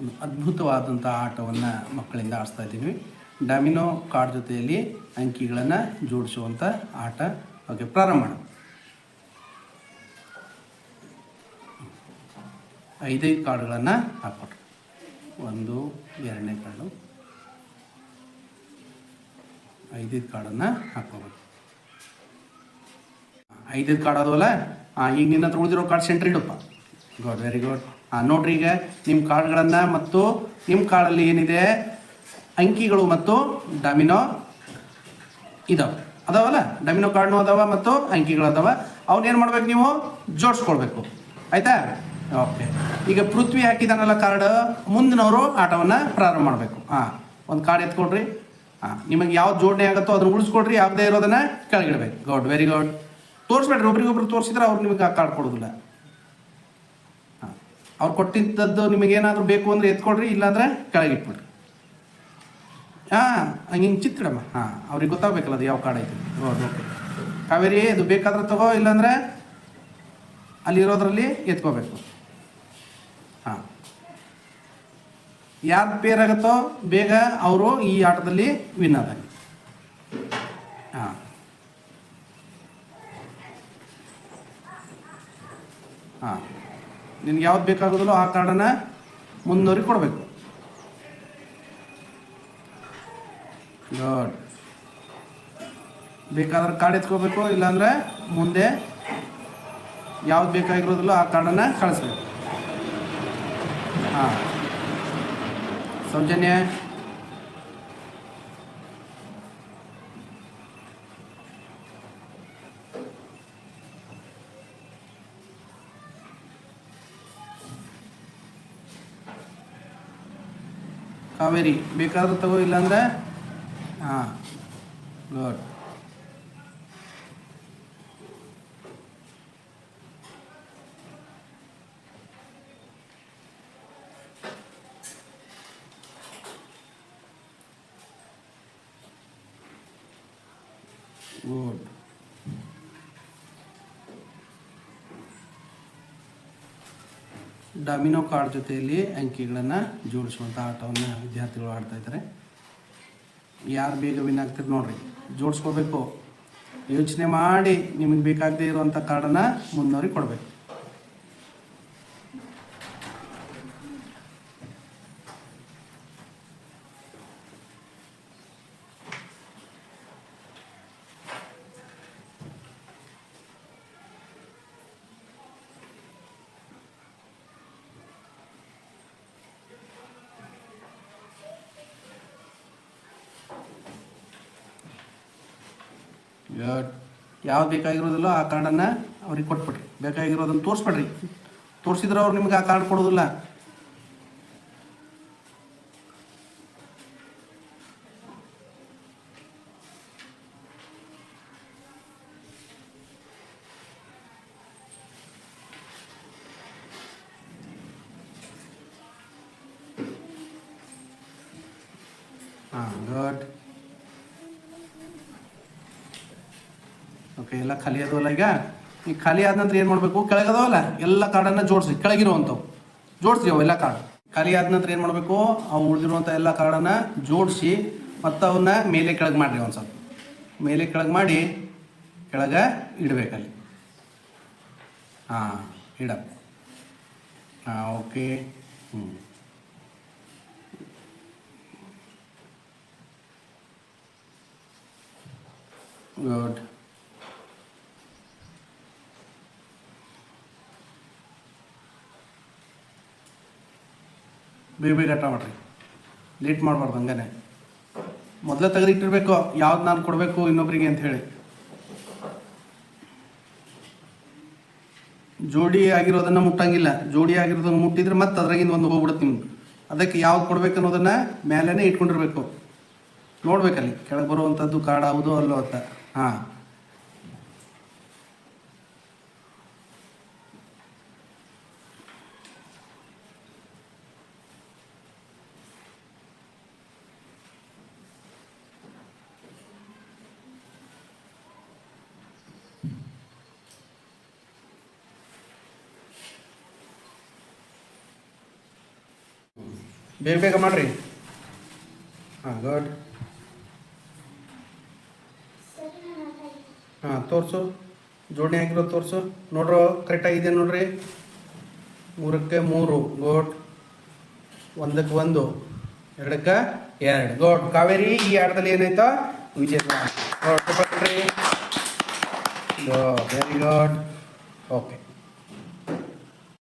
ಒಂದು ಅದ್ಭುತವಾದಂಥ ಆಟವನ್ನು ಮಕ್ಕಳಿಂದ ಆಡಿಸ್ತಾ ಇದ್ದೀವಿ. ಡಮಿನೋ ಕಾರ್ಡ್ ಜೊತೆಯಲ್ಲಿ ಅಂಕಿಗಳನ್ನು ಜೋಡಿಸುವಂಥ ಆಟ ಓಕೆ, ಪ್ರಾರಂಭ ಮಾಡೋಣ. ಐದೈದು ಕಾರ್ಡ್ಗಳನ್ನು ಹಾಕ್ಕೊಟ್ರು ಒಂದು, ಎರಡನೇ ಕಾರ್ಡು. ಐದೈದು ಕಾರ್ಡನ್ನು ಹಾಕ್ಕೋಬೇಕು ಐದೈದು ಕಾರ್ಡ್ ಅದವಲ್ಲ ಈಗ ನಿನ್ನ ಹತ್ರ ಉಳಿದಿರೋ ಕಾರ್ಡ್ ಸೆಂಟ್ರ್ ಇಡಪ್ಪ. ಗುಡ್ ವೆರಿ ಗುಡ್ ಹಾಂ ನೋಡ್ರಿ ಈಗ ನಿಮ್ಮ ಕಾರ್ಡ್ಗಳನ್ನು ಮತ್ತು ನಿಮ್ಮ ಕಾರ್ಡಲ್ಲಿ ಏನಿದೆ? ಅಂಕಿಗಳು ಮತ್ತು ಡಮಿನೋ ಇದಾವೆ. ಅದಾವಲ್ಲ? ಡಮಿನೋ ಕಾರ್ಡ್ನು ಅದಾವ ಮತ್ತು ಅಂಕಿಗಳು ಅದಾವ. ಅವನ್ನೇನು ಮಾಡ್ಬೇಕು ನೀವು? ಜೋಡಿಸ್ಕೊಳ್ಬೇಕು. ಆಯ್ತಾ? ಓಕೆ ಈಗ ಪೃಥ್ವಿ ಹಾಕಿದಾನಲ್ಲ ಕಾರ್ಡ್, ಮುಂದಿನವರು ಆಟವನ್ನು ಪ್ರಾರಂಭ ಮಾಡಬೇಕು. ಹಾಂ ಒಂದು ಕಾರ್ಡ್ ಎತ್ಕೊಡ್ರಿ ಹಾಂ ನಿಮಗೆ ಯಾವ್ದು ಜೋಡಣೆ ಆಗುತ್ತೋ ಅದನ್ನು ಉಳಿಸ್ಕೊಡ್ರಿ ಯಾವುದೇ ಇರೋದನ್ನ ಕೆಳಗಿಡ್ಬೇಕು. ಗೌಡ್ ವೆರಿ ಗುಡ್ ತೋರಿಸ್ಬೇಡ್ರಿ. ಒಬ್ರಿಗೊಬ್ರು ತೋರಿಸಿದ್ರೆ ಅವ್ರು ನಿಮಗೆ ಆ ಕಾರ್ಡ್ ಕೊಡೋದಿಲ್ಲ. ಅವ್ರು ಕೊಟ್ಟಿದ್ದದ್ದು ನಿಮಗೇನಾದರೂ ಬೇಕು ಅಂದರೆ ಎತ್ಕೊಡ್ರಿ ಇಲ್ಲಾಂದರೆ ಕೆಳಗಿಟ್ಬಿಡ್ರಿ ಹಾಂ, ಹಂಗೆ ಹಿಂಗೆ ಚಿತ್ತಿಡಮ್ಮ. ಹಾಂ, ಅವ್ರಿಗೆ ಗೊತ್ತಾಗಬೇಕಲ್ಲ ಅದು ಯಾವ ಕಾರ್ಡ್ ಐತೆ ಓಕೆ. ಕಾವೇರಿ, ಇದು ಬೇಕಾದ್ರೆ ತಗೋ, ಇಲ್ಲಾಂದರೆ ಅಲ್ಲಿರೋದ್ರಲ್ಲಿ ಎತ್ಕೋಬೇಕು. ಹಾಂ. ಯಾರು ಪೇರ್ ಆಗುತ್ತೋ, ಬೇಗ ಅವರು ಈ ಆಟದಲ್ಲಿ ವಿನ್ ಆದಾಗ. ಹಾಂ. ಹಾಂ. ನಿನ್ಗೆ ಯಾವ್ದು ಬೇಕಾಗೋದಿಲ್ಲೋ ಆ ಕಾರ್ಡನ್ನು ಮುಂದುವರಿ ಕೊಡಬೇಕು. ಗುಡ್ ಬೇಕಾದ್ರೆ ಕಾರ್ಡ್ ಎತ್ಕೋಬೇಕು, ಇಲ್ಲಾಂದ್ರೆ ಮುಂದೆ ಯಾವ್ದು ಬೇಕಾಗಿರೋದಿಲ್ಲ ಆ ಕಾರ್ಡನ್ನು ಕಳಿಸ್ಬೇಕು. ಹಾಂ. ಸೌಜನ್ಯ ಕಾವೇರಿ ಬೇಕಾದ್ರೆ ತಗೋ ಇಲ್ಲಾಂದ್ರೆ ಹಾಂ ಗುಡ್ ಗುಡ್ ಡಮಿನೋ ಕಾರ್ಡ್ ಜೊತೆಯಲ್ಲಿ ಅಂಕಿಗಳನ್ನು ಜೋಡಿಸುವಂಥ ಆಟವನ್ನು ವಿದ್ಯಾರ್ಥಿಗಳು ಆಡ್ತಾ ಇದ್ದಾರೆ. ಯಾರು ಬೇಗ ವಿನ್ ಆಗ್ತಾರೆ ನೋಡ್ರಿ. ಜೋಡಿಸ್ಕೋಬೇಕು. ಯೋಚನೆ ಮಾಡಿ ನಿಮಗೆ ಬೇಕಾಗದೇ ಇರುವಂಥ ಕಾರ್ಡನ್ನು ಮುನ್ನೋರಿಗೆ ಕೊಡಬೇಕು. ಯಾವ್ದು ಬೇಕಾಗಿರೋದಿಲ್ಲ ಆ ಕಾರ್ಡನ್ನು ಅವ್ರಿಗೆ ಕೊಟ್ಬಿಡ್ರಿ. ಬೇಕಾಗಿರೋದನ್ನು ತೋರಿಸ್ಬೇಡ್ರಿ. ತೋರಿಸಿದ್ರೆ ಅವ್ರು ನಿಮ್ಗೆ ಆ ಕಾರ್ಡ್ ಕೊಡೋದಿಲ್ಲ. ಹಾಂ ಗುಡ್ ಓಕೆ, ಎಲ್ಲ ಖಾಲಿ ಅದವಲ್ಲ ಈಗ? ಈಗ ಖಾಲಿ ಆದ ನಂತರ ಏನು ಮಾಡಬೇಕು? ಕೆಳಗದವಲ್ಲ ಎಲ್ಲ ಕಾರ್ಡನ್ನು ಜೋಡಿಸಿ, ಕೆಳಗಿರುವಂಥವು. ಜೋಡಿಸ್ರಿ ಅವೆಲ್ಲ ಕಾರ್ಡ್ ಖಾಲಿ ಆದ ನಂತರ ಏನು ಮಾಡಬೇಕು? ಅವು ಉಳಿದಿರುವಂಥ ಎಲ್ಲ ಕಾರ್ಡನ್ನು ಜೋಡಿಸಿ, ಮತ್ತು ಅವನ್ನ ಮೇಲೆ ಕೆಳಗೆ ಮಾಡಿರಿ ಒಂದು ಸ್ವಲ್ಪ ಮೇಲೆ ಕೆಳಗೆ ಮಾಡಿ, ಕೆಳಗೆ ಇಡಬೇಕಲ್ಲಿ. ಹಾಂ, ಇಡ. ಹಾಂ, ಓಕೆ. ಹ್ಞೂ ಗುಡ್. ಬೇಗ ಬೇಗ ಆಟ ಮಾಡ್ರಿ. ಲೇಟ್ ಮಾಡಬಾರ್ದು ಹಂಗನೆ. ಮೊದಲೇ ತೆಗೆದಿಟ್ಟಿರ್ಬೇಕು, ಯಾವ್ದು ನಾನು ಕೊಡಬೇಕು ಇನ್ನೊಬ್ಬರಿಗೆ ಅಂತ ಹೇಳಿ. ಜೋಡಿ ಆಗಿರೋದನ್ನ ಮುಟ್ಟಂಗಿಲ್ಲ. ಜೋಡಿ ಆಗಿರೋದನ್ನ ಮುಟ್ಟಿದ್ರೆ ಮತ್ತೆ ಅದ್ರಾಗಿಂದ ಒಂದು ಹೋಗ್ಬಿಡುತ್ತೆ ನಿಮ್ಗೆ ಅದಕ್ಕೆ ಯಾವ್ದು ಕೊಡ್ಬೇಕು ಅನ್ನೋದನ್ನ ಮೇಲೇನೆ ಇಟ್ಕೊಂಡಿರ್ಬೇಕು. ನೋಡ್ಬೇಕಲ್ಲಿ, ಕೆಳಗೆ ಬರುವಂಥದ್ದು ಕಾರ್ಡ್ ಹೌದು ಅಲ್ಲೋ ಅಂತ. ಹಾಂ. ಬೇಗ ಬೇಗ ಮಾಡಿರಿ. ಹಾಂ ಗುಡ್ ಹಾಂ, ತೋರಿಸು. ಜೋಡಣೆ ಆಗಿರೋ ತೋರಿಸು. ನೋಡ್ರೋ ಕರೆಕ್ಟಾಗಿದೆ ನೋಡ್ರಿ? ಮೂರಕ್ಕೆ ಮೂರು ಗೋಟ್ ಒಂದಕ್ಕೆ ಒಂದು, ಎರಡಕ್ಕೆ ಎರಡು. ಗೋಟ್ ಕಾವೇರಿ, ಈ ಆಟದಲ್ಲಿ ಏನಾಯ್ತು? ವಿಜೇತ ವೆರಿ ಗುಡ್ ಓಕೆ